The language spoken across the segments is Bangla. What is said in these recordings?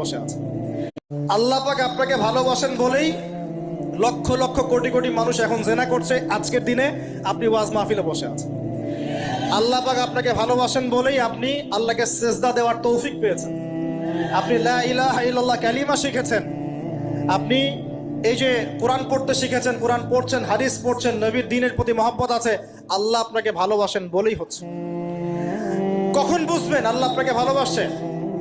বসে আছে। আপনাকে ভালোবাসেন বলেই লক্ষ লক্ষ কোটি কোটি মানুষ এখন জেনা করছে আজকের দিনে আপনি ওয়াজ মাহফিলে বসে আছেন। আপনাকে ভালোবাসেন বলেই আপনি আল্লাহকে সেজদা দেওয়ার তৌফিক পেয়েছেন। আপনি শিখেছেন। আপনি এই যে কোরআন পড়তে শিখেছেন, কোরআন পড়ছেন, হাদিস পড়ছেন, নবীর দিনের প্রতি মহব্বত আছে, আল্লাহ আপনাকে ভালোবাসেন বলেই হচ্ছে। কখন বুঝবেন আল্লাহ আপনাকে ভালোবাসে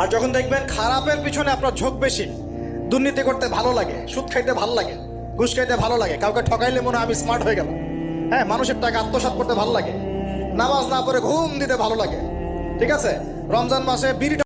আর যখন দেখবেন খারাপের পিছনে আপনার ঝোঁক বেশি, দুর্নীতি করতে ভালো লাগে, সুদ খাইতে ভালো লাগে, ঘুষ খাইতে ভালো লাগে, কাউকে ঠকাইলে মনে হয় আমি স্মার্ট হয়ে গেলাম। হ্যাঁ মানুষের টাকা আত্মসাত করতে ভালো লাগে, নামাজ না পরে ঘুম দিতে ভালো লাগে, ঠিক আছে? রমজান মাসে বিড়ি